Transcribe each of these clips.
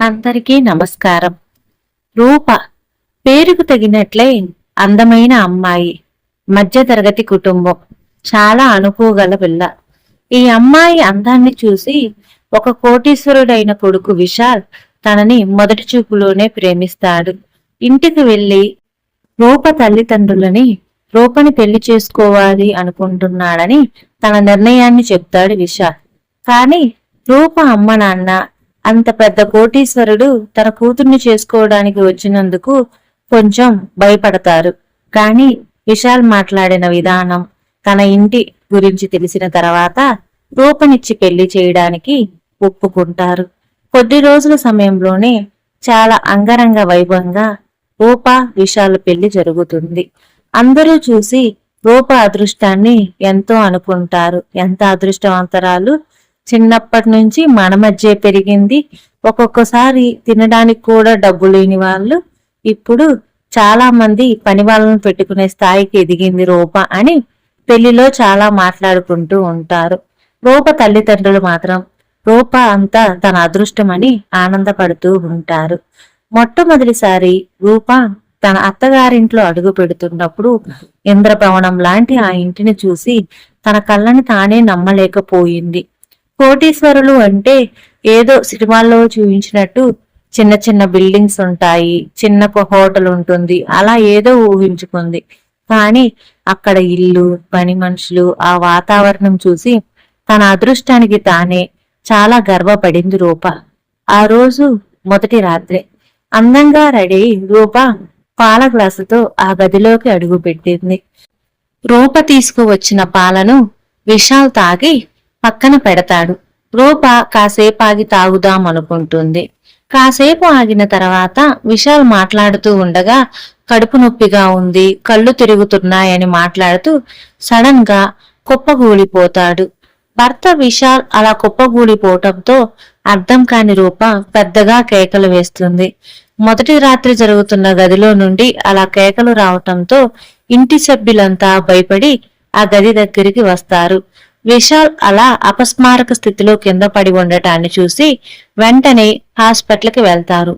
అందరికీ నమస్కారం. రూప పేరుకు తగినట్లే అందమైన అమ్మాయి మధ్యతరగతి కుటుంబం చాలా అనుకోగల పిల్ల. ఈ అమ్మాయి అందాన్ని చూసి ఒక కోటీశ్వరుడైన కొడుకు విశాల్ తనని మొదటి చూపులోనే ప్రేమిస్తాడు. ఇంటికి వెళ్ళి రూప తల్లిదండ్రులని రూపని పెళ్ళి చేసుకోవాలి అనుకుంటున్నాడని తన నిర్ణయాన్ని చెప్తాడు విశాల్. కానీ రూప అమ్మ నాన్న అంత పెద్ద కోటీశ్వరుడు తన కూతుర్ని చేసుకోవడానికి వచ్చినందుకు కొంచెం భయపడతారు. కానీ విశాల్ మాట్లాడిన విధానం తన ఇంటి గురించి తెలిసిన తర్వాత రూపనిచ్చి పెళ్ళి చేయడానికి ఒప్పుకుంటారు. కొద్ది రోజుల సమయంలోనే చాలా అంగరంగ వైభవంగా రూప విశాల్ పెళ్ళి జరుగుతుంది. అందరూ చూసి రూప అదృష్టాన్ని ఎంతో అనుకుంటారు. ఎంత అదృష్టవంతరాలు చిన్నప్పటి నుంచి మన మధ్య పెరిగింది. ఒక్కొక్కసారి తినడానికి కూడా డబ్బు లేని వాళ్ళు ఇప్పుడు చాలా మంది పని వాళ్ళను పెట్టుకునే స్థాయికి ఎదిగింది రూప అని పెళ్ళిలో చాలా మాట్లాడుకుంటూ ఉంటారు. రూప తల్లిదండ్రులు మాత్రం రూప అంతా తన అదృష్టమని ఆనందపడుతూ ఉంటారు. మొట్టమొదటిసారి రూప తన అత్తగారింట్లో అడుగు పెడుతున్నప్పుడు ఇంద్రభవనం లాంటి ఆ ఇంటిని చూసి తన కళ్ళని తానే నమ్మలేకపోయింది. కోటీశ్వరులు అంటే ఏదో సినిమాల్లో చూపించినట్టు చిన్న చిన్న బిల్డింగ్స్ ఉంటాయి చిన్న హోటల్ ఉంటుంది అలా ఏదో ఊహించుకుంది. కానీ అక్కడ ఇల్లు పని మనుషులు ఆ వాతావరణం చూసి తన అదృష్టానికి తానే చాలా గర్వపడింది రూప. ఆ రోజు మొదటి రాత్రి అందంగా రెడీ రూప పాల గ్లాసుతో ఆ గదిలోకి అడుగు పెట్టింది రూప తీసుకువచ్చిన పాలను విశాల్ తాగి పక్కన పెడతాడు. రూప కాసేపు ఆగి తాగుదాం అనుకుంటుంది కాసేపు ఆగిన తర్వాత విశాల్ మాట్లాడుతూ ఉండగా కడుపు నొప్పిగా ఉంది కళ్ళు తిరుగుతున్నాయని మాట్లాడుతూ సడన్గా కుప్పగూలిపోతాడు. భర్త విశాల్ అలా కుప్పగూలిపోవటంతో అర్థం కాని రూప పెద్దగా కేకలు వేస్తుంది. మొదటి రాత్రి జరుగుతున్న గదిలో నుండి అలా కేకలు రావటంతో ఇంటి సభ్యులంతా భయపడి ఆ గది దగ్గరికి వస్తారు. విశాల్ అలా అపస్మారక స్థితిలో కింద పడి ఉండటాన్ని చూసి వెంటనే హాస్పిటల్కి వెళ్తారు.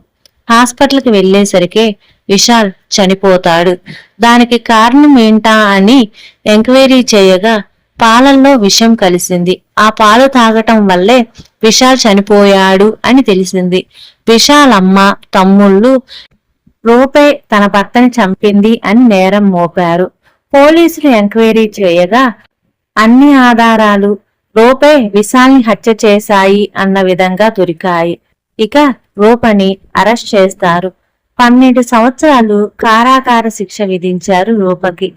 హాస్పిటల్కి వెళ్ళేసరికి విశాల్ చనిపోతాడు. దానికి కారణం ఏంటా అని ఎంక్వైరీ చేయగా పాలల్లో విషం కలిసింది. ఆ పాలు తాగటం వల్లే విశాల్ చనిపోయాడు అని తెలిసింది. విశాల్ అమ్మ తమ్ముళ్ళు రూపే తన భర్తని చంపింది అని నేరం మోపారు. పోలీసులు ఎంక్వైరీ చేయగా అన్ని ఆధారాలు రూపే విశాల్ని హత్య చేశాయి అన్న విధంగా దొరికాయి. ఇక రూపని అరెస్ట్ చేస్తారు. పన్నెండు సంవత్సరాలు కారాకార శిక్ష విధించారు రూపకి.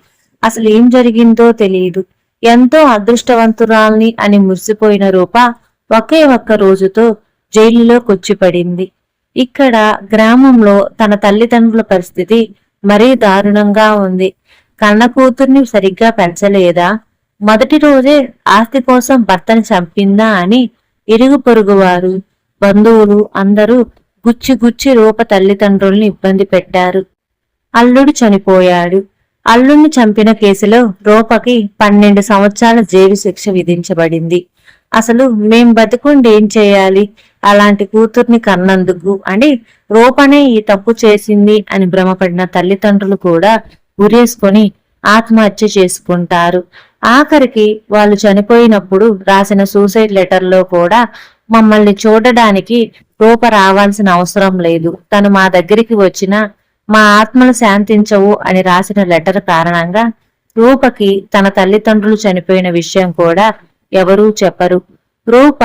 అసలు ఏం జరిగిందో తెలియదు ఎంతో అదృష్టవంతురాల్ని అని మురిసిపోయిన రూప ఒకే ఒక్క రోజుతో జైలులో కొచ్చిపడింది ఇక్కడ గ్రామంలో తన తల్లిదండ్రుల పరిస్థితి మరీ దారుణంగా ఉంది. కన్న కూతుర్ని సరిగ్గా పెంచలేదా? మొదటి రోజే ఆస్తి కోసం భర్తని చంపిందా అని ఇరుగు పొరుగువారు బంధువులు అందరూ గుచ్చి గుచ్చి రూప తల్లిదండ్రుల్ని ఇబ్బంది పెట్టారు. అల్లుడు చనిపోయాడు. అల్లుడిని చంపిన కేసులో రూపకి పన్నెండు సంవత్సరాల జైలు శిక్ష విధించబడింది. అసలు మేం బతుకుండి ఏం చేయాలి? అలాంటి కూతుర్ని కన్నందుకు అని రూపనే ఈ తప్పు చేసింది అని భ్రమపడిన తల్లిదండ్రులు కూడా ఉరేసుకొని ఆత్మహత్య చేసుకుంటారు. ఆఖరికి వాళ్ళు చనిపోయినప్పుడు రాసిన సూసైడ్ లెటర్లో కూడా మమ్మల్ని చూడడానికి రూప రావాల్సిన అవసరం లేదు. తను మా దగ్గరికి వచ్చినా మా ఆత్మలు శాంతించవు అని రాసిన లెటర్ కారణంగా రూపకి తన తల్లిదండ్రులు చనిపోయిన విషయం కూడా ఎవరూ చెప్పరు. రూప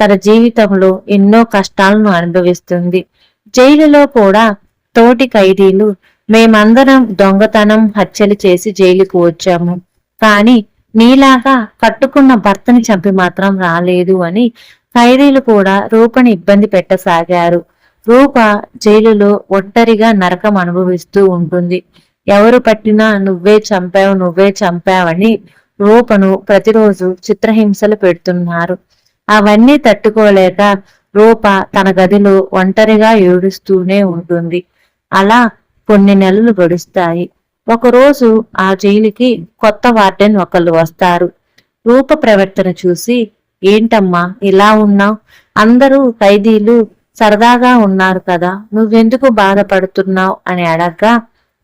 తన జీవితంలో ఎన్నో కష్టాలను అనుభవిస్తుంది. జైలులో కూడా తోటి ఖైదీలు మేమందరం దొంగతనం హత్యలు చేసి జైలుకు వచ్చాము. కానీ నీలాగా కట్టుకున్న భర్తని చంపి మాత్రం రాలేదు అని ఖైదీలు కూడా రూపని ఇబ్బంది పెట్టసాగారు. రూప జైలులో ఒంటరిగా నరకం అనుభవిస్తూ ఉంటుంది. ఎవరు పట్టినా నువ్వే చంపావు నువ్వే చంపావని రూపను ప్రతిరోజు చిత్రహింసలు పెడుతున్నారు. అవన్నీ తట్టుకోలేక రూప తన గదిలో ఒంటరిగా ఏడుస్తూనే ఉంటుంది. అలా కొన్ని నెలలు గడుస్తాయి. ఒకరోజు ఆ జైలుకి కొత్త వార్డెన్ ఒకళ్ళు వస్తారు. రూప ప్రవర్తన చూసి ఏంటమ్మా ఇలా ఉన్నావు? అందరూ ఖైదీలు సరదాగా ఉన్నారు కదా నువ్వెందుకు బాధపడుతున్నావు? అని అడగ్గా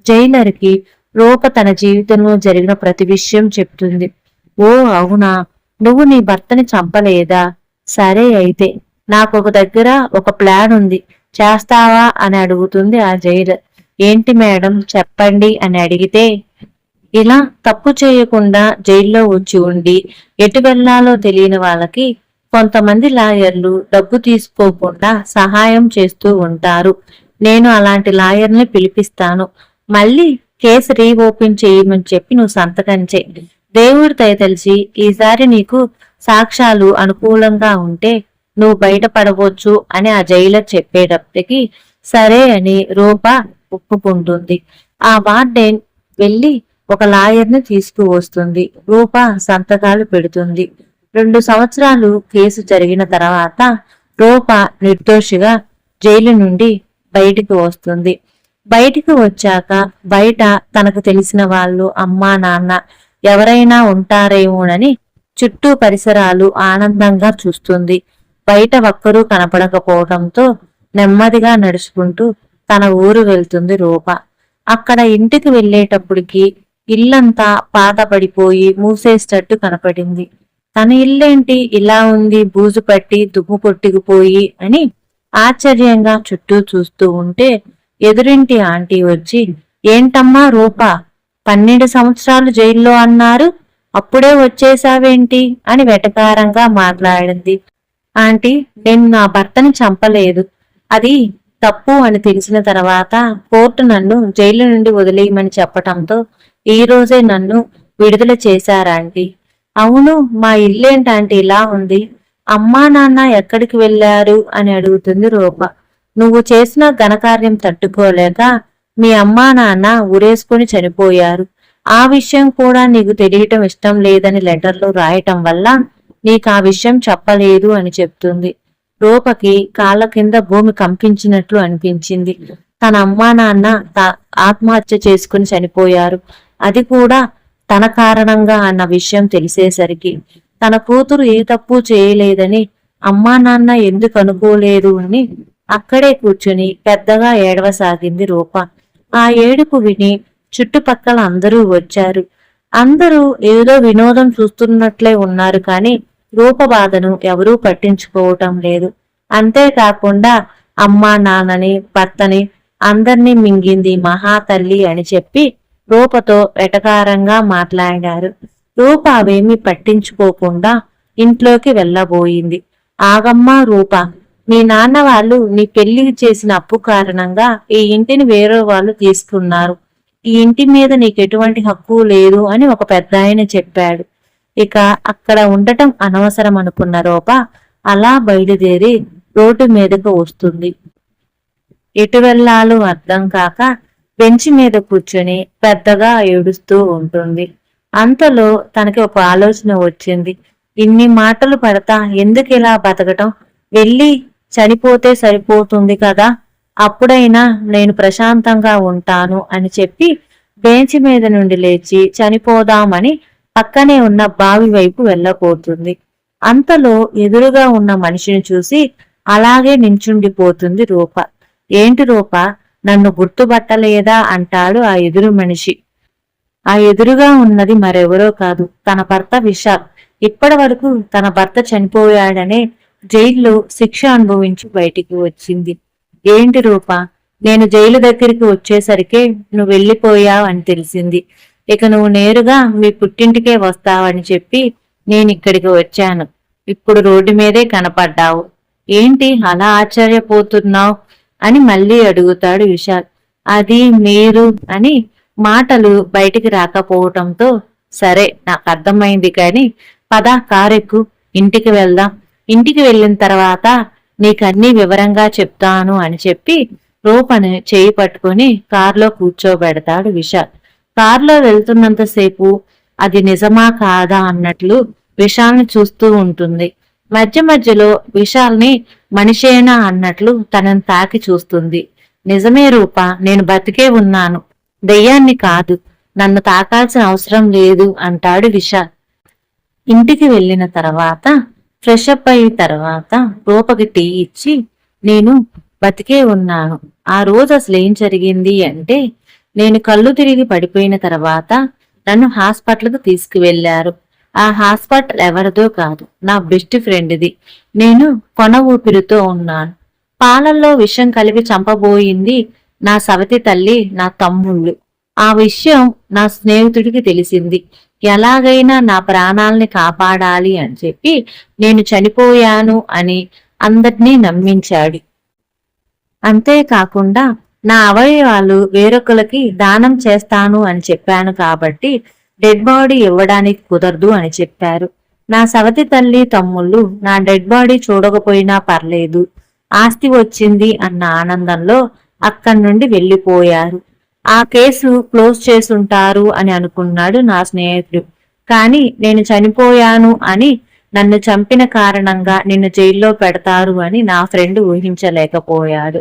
జైలర్కి రూప తన జీవితంలో జరిగిన ప్రతి విషయం చెప్తుంది. ఓ అవునా? నువ్వు నీ భర్తని చంపలేదా? సరే అయితే నాకు ఒక దగ్గర ఒక ప్లాన్ ఉంది. చేస్తావా? అని అడుగుతుంది ఆ జైలర్. ఏంటి మేడం చెప్పండి అని అడిగితే ఇలా తప్పు చేయకుండా జైల్లో ఉంచి ఉండి ఎటు వెళ్ళాలో తెలియని వాళ్ళకి కొంతమంది లాయర్లు డబ్బు తీసుకోకుండా సహాయం చేస్తూ ఉంటారు. నేను అలాంటి లాయర్ని పిలిపిస్తాను. మళ్ళీ కేసు రీఓపెన్ చేయమని చెప్పి నువ్వు సంతకం చేయి. దేవుడి దయ తెలిసి ఈసారి నీకు సాక్ష్యాలు అనుకూలంగా ఉంటే నువ్వు బయటపడవచ్చు అని ఆ జైలర్ చెప్పేటప్పటికి సరే అని రూప ఒప్పుకుంటుంది ఆ వార్డెన్ వెళ్ళి ఒక లాయర్ని తీసుకువస్తుంది. రూప సంతకాలు పెడుతుంది. రెండు సంవత్సరాలు కేసు జరిగిన తర్వాత రూప నిర్దోషిగా జైలు నుండి బయటికి వస్తుంది. బయటికి వచ్చాక బయట తనకు తెలిసిన వాళ్ళు అమ్మా నాన్న ఎవరైనా ఉంటారేమోనని చుట్టూ పరిసరాలు ఆనందంగా చూస్తుంది. బయట ఒక్కరూ కనపడకపోవడంతో నెమ్మదిగా నడుచుకుంటూ తన ఊరు వెళ్తుంది రూప. అక్కడ ఇంటికి వెళ్ళేటప్పటికి ఇల్లంతా పాతపడిపోయి మూసేసేటట్టు కనపడింది. తన ఇల్లేంటి? ఇలా ఉంది బూజు పట్టి దుమ్ము కొట్టుకుపోయి అని ఆశ్చర్యంగా చుట్టూ చూస్తూ ఉంటే ఎదురింటి ఆంటీ వచ్చి ఏంటమ్మా రూప పన్నెండు సంవత్సరాలు జైల్లో అన్నారు అప్పుడే వచ్చేసావేంటి అని వెటకారంగా మాట్లాడింది. ఆంటీ నేను నా భర్తని చంపలేదు. అది తప్పు అని తెలిసిన తర్వాత కోర్టు నన్ను జైలు నుండి వదిలేయమని చెప్పటంతో ఈ రోజే నన్ను విడుదల చేశారాంటి అవును మా ఇల్లేంటంటే ఇలా ఉంది. అమ్మా నాన్న ఎక్కడికి వెళ్ళారు అని అడుగుతుంది రూప. నువ్వు చేసిన ఘనకార్యం తట్టుకోలేక మీ అమ్మా నాన్న ఊరేసుకుని చనిపోయారు. ఆ విషయం కూడా నీకు తెలియటం ఇష్టం లేదని లెటర్లో రాయటం వల్ల నీకు ఆ విషయం చెప్పలేదు అని చెప్తుంది. రూపకి కాళ్ళ కింద భూమి కంపించినట్లు అనిపించింది. తన అమ్మా నాన్న త- ఆత్మహత్య చేసుకుని చనిపోయారు. అది కూడా తన కారణంగా అన్న విషయం తెలిసేసరికి. తన కూతురు ఏ తప్పు చేయలేదని అమ్మా నాన్న ఎందుకు అనుకోలేదు అని అక్కడే కూర్చుని పెద్దగా ఏడవసాగింది రూప. ఆ ఏడుపు విని చుట్టుపక్కల అందరూ వచ్చారు. అందరూ ఏదో వినోదం చూస్తున్నట్లే ఉన్నారు కానీ రూప బాధను ఎవరూ పట్టించుకోవటం లేదు. అంతేకాకుండా అమ్మా నాన్నని భర్తని అందర్నీ మింగింది మహాతల్లి అని చెప్పి రూపతో వెటకారంగా మాట్లాడారు. రూప అవేమీ పట్టించుకోకుండా ఇంట్లోకి వెళ్ళబోయింది. ఆగమ్మా రూప మీ నాన్న వాళ్ళు నీ పెళ్ళి చేసిన అప్పు కారణంగా ఈ ఇంటిని వేరే వాళ్ళు తీసుకున్నారు. ఈ ఇంటి మీద నీకు ఎటువంటి హక్కు లేదు అని ఒక పెద్ద ఆయన చెప్పాడు. ఇక అక్కడ ఉండటం అనవసరం అనుకున్న రూప అలా బయలుదేరి రోడ్డు మీదకు వస్తుంది. ఎటు వెళ్ళాలో అర్థం కాక బెంచ్ మీద కూర్చొని పెద్దగా ఏడుస్తూ ఉంటుంది. అంతలో తనకి ఒక ఆలోచన వచ్చింది. ఇన్ని మాటలు పడతా ఎందుకు ఇలా బతకటం? వెళ్ళి చనిపోతే సరిపోతుంది కదా. అప్పుడైనా నేను ప్రశాంతంగా ఉంటాను అని చెప్పి బెంచ్ మీద నుండి లేచి చనిపోదామని పక్కనే ఉన్న బావి వైపు వెళ్ళబోతుంది. అంతలో ఎదురుగా ఉన్న మనిషిని చూసి అలాగే నించుండిపోతుంది రూప. ఏంటి రూప? నన్ను గుర్తుపట్టలేదా? అంటాడు ఆ ఎదురు మనిషి. ఆ ఎదురుగా ఉన్నది మరెవరో కాదు తన భర్త విశాల్. ఇప్పటి వరకు తన భర్త చనిపోయాడనే జైల్లో శిక్ష అనుభవించి బయటికి వచ్చింది. ఏంటి రూప? నేను జైలు దగ్గరికి వచ్చేసరికే నువ్వు వెళ్ళిపోయావు అని తెలిసింది. ఇక నువ్వు నేరుగా మీ పుట్టింటికే వస్తావని చెప్పి నేను ఇక్కడికి వచ్చాను. ఇప్పుడు రోడ్డు మీదే కనపడ్డావు. ఏంటి అలా ఆశ్చర్యపోతున్నావు? అని మళ్ళీ అడుగుతాడు విశాల్. అది మీరు అని మాటలు బయటికి రాకపోవటంతో సరే నాకు అర్థమైంది కానీ పద కారెక్కు ఇంటికి వెళ్దాం. ఇంటికి వెళ్ళిన తర్వాత నీకన్నీ వివరంగా చెప్తాను అని చెప్పి రూపను చేయి పట్టుకొని కారులో కూర్చోబెడతాడు విశాల్. కారులో వెళ్తున్నంతసేపు అది నిజమా కాదా అన్నట్లు విశాల్ని చూస్తూ ఉంటుంది. మధ్య మధ్యలో విశాల్ని మనిషేనా అన్నట్లు తనని తాకి చూస్తుంది. నిజమే రూప నేను బతికే ఉన్నాను. దెయ్యాన్ని కాదు నన్ను తాకాల్సిన అవసరం లేదు అంటాడు విశాల్. ఇంటికి వెళ్ళిన తర్వాత ఫ్రెష్ అప్ అయిన తర్వాత రూపకి టీ ఇచ్చి నేను బతికే ఉన్నాను. ఆ రోజు అసలు ఏం జరిగింది అంటే నేను కళ్ళు తిరిగి పడిపోయిన తర్వాత నన్ను హాస్పిటల్కు తీసుకువెళ్ళారు ఆ హాస్పిటల్ ఎవరిదో కాదు నా బెస్ట్ ఫ్రెండ్ది. నేను కొన ఊపిరితో ఉన్నాను. పాలల్లో విషం కలిపి చంపబోయింది నా సవతి తల్లి నా తమ్ముళ్ళు. ఆ విషయం నా స్నేహితుడికి తెలిసింది. ఎలాగైనా నా ప్రాణాల్ని కాపాడాలి అని చెప్పి నేను చనిపోయాను అని అందరినీ నమ్మించాడు. అంతేకాకుండా నా అవయవాలు వేరొకరికి దానం చేస్తాను అని చెప్పాను కాబట్టి డెడ్ బాడీ ఇవ్వడానికి కుదరదు అని చెప్పారు. నా సవతి తల్లి తమ్ముళ్ళు నా డెడ్ బాడీ చూడకపోయినా పర్లేదు. ఆస్తి వచ్చింది అన్న ఆనందంలో అక్కడి నుండి వెళ్ళిపోయారు. ఆ కేసు క్లోజ్ చేసుంటారు అని అనుకున్నాడు నా స్నేహితుడు. కానీ నేను చనిపోయాను అని నన్ను చంపిన కారణంగా నిన్ను జైల్లో పెడతారు అని నా ఫ్రెండ్ ఊహించలేకపోయాడు.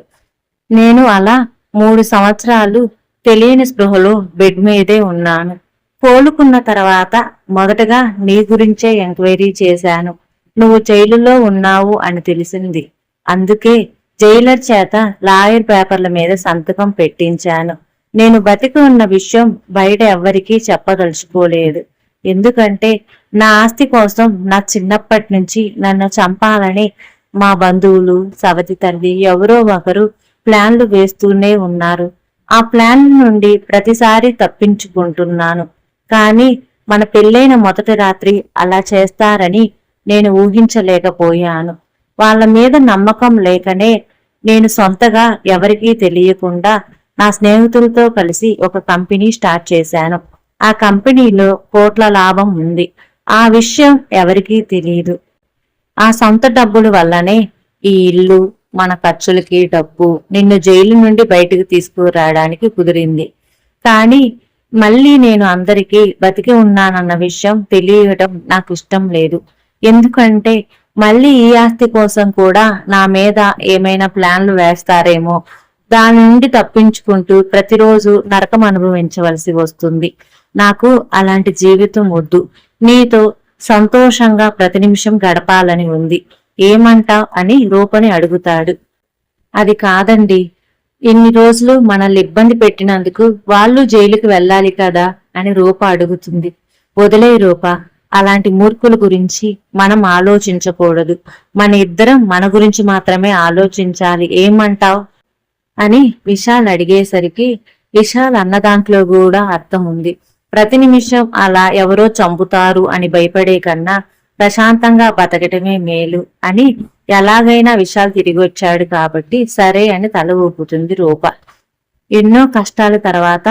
నేను అలా మూడు సంవత్సరాలు తెలియని స్పృహలో బెడ్ మీదే ఉన్నాను. కోలుకున్న తర్వాత మొదటగా నీ గురించే ఎంక్వైరీ చేశాను. నువ్వు జైలులో ఉన్నావు అని తెలిసింది. అందుకే జైలర్ చేత లాయర్ పేపర్ల మీద సంతకం పెట్టించాను. నేను బతికి ఉన్న విషయం బయట ఎవ్వరికీ చెప్పదలుచుకోలేదు. ఎందుకంటే నా ఆస్తి కోసం నా చిన్నప్పటి నుంచి నన్ను చంపాలని మా బంధువులు సవతి తల్లి ఎవరో ఒకరు ప్లాన్లు వేస్తూనే ఉన్నారు. ఆ ప్లాన్ నుండి ప్రతిసారి తప్పించుకుంటున్నాను. కానీ మన పెళ్ళైన మొదటి రాత్రి అలా చేస్తారని నేను ఊహించలేకపోయాను. వాళ్ళ మీద నమ్మకం లేకనే నేను సొంతగా ఎవరికీ తెలియకుండా నా స్నేహితులతో కలిసి ఒక కంపెనీ స్టార్ట్ చేశాను. ఆ కంపెనీలో కోట్ల లాభం ఉంది. ఆ విషయం ఎవరికీ తెలియదు ఆ సొంత డబ్బుల వల్లనే ఈ ఇల్లు మన ఖర్చులకి డబ్బు నిన్ను జైలు నుండి బయటకు తీసుకురావడానికి కుదిరింది. కానీ మళ్ళీ నేను అందరికీ బతికి ఉన్నానన్న విషయం తెలియటం నాకు ఇష్టం లేదు. ఎందుకంటే మళ్ళీ ఈ ఆస్తి కోసం కూడా నా మీద ఏమైనా ప్లాన్లు వేస్తారేమో. దాని నుండి తప్పించుకుంటూ ప్రతిరోజు నరకం అనుభవించవలసి వస్తుంది. నాకు అలాంటి జీవితం వద్దు. నీతో సంతోషంగా ప్రతి నిమిషం గడపాలని ఉంది. ఏమంటావ్ అని రూపని అడుగుతాడు. అది కాదండి. ఇన్ని రోజులు మనల్ని ఇబ్బంది పెట్టినందుకు వాళ్ళు జైలుకి వెళ్ళాలి కదా అని రూప అడుగుతుంది. వదిలే రూప అలాంటి మూర్ఖుల గురించి మనం ఆలోచించకూడదు. మన ఇద్దరం మన గురించి మాత్రమే ఆలోచించాలి. ఏమంటావ్? అని విశాల్ అడిగేసరికి విశాల్ అన్న దాంట్లో కూడా అర్థం ఉంది. ప్రతి నిమిషం అలా ఎవరో చంపుతారు అని భయపడే కన్నా ప్రశాంతంగా బతకటమే మేలు అని ఎలాగైనా విశాల్ తిరిగి వచ్చాడు కాబట్టి సరే అని తల ఊపుతుంది రూప. ఎన్నో కష్టాల తర్వాత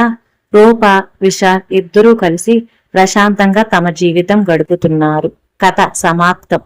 రూప విశాల్ ఇద్దరూ కలిసి ప్రశాంతంగా తమ జీవితం గడుపుతున్నారు. కథ సమాప్తం.